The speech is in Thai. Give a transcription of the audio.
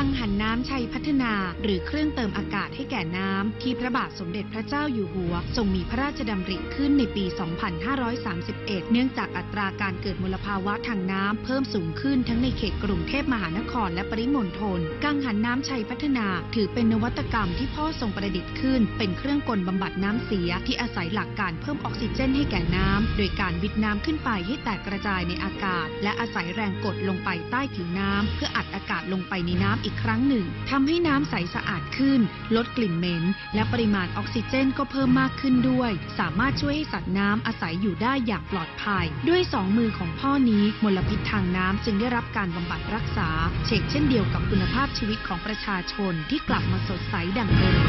ังหันน้ำชัยพัฒนา หรือเครื่องเติมอากาศให้แก่น้ำ ที่พระบาทสมเด็จพระเจ้าอยู่หัว ทรงมีพระราชดำริขึ้นในปี 2531 เนื่องจากอัตราการเกิดมลภาวะทางน้ำเพิ่มสูงขึ้นทั้งในเขตกรุงเทพมหานครและปริมณฑล กังหันน้ำชัยพัฒนา ถือเป็นนวัตกรรมที่พ่อทรงประดิษฐ์ขึ้น เป็นเครื่องกลบำบัดน้ำเสียที่อาศัยหลักการเพิ่มออกซิเจนให้แก่น้ำ โดยการวิดน้ำขึ้นไปให้แตกกระจายในอากาศ และอาศัยแรงกดลงไปใต้ผิวน้ำเพื่ออัดอากาศลงไปในน้ำอีกครั้งหนึ่งทำให้น้ำใสสะอาดขึ้น ลดกลิ่นเหม็น และปริมาณออกซิเจนก็เพิ่มมากขึ้นด้วย สามารถช่วยให้สัตว์น้ำอาศัยอยู่ได้อย่างปลอดภัย ด้วยสองมือของพ่อนี้มลพิษทางน้ำจึงได้รับการบำบัดรักษา เชกเช่นเดียวกับคุณภาพชีวิตของประชาชนที่กลับมาสดใสดังเดิม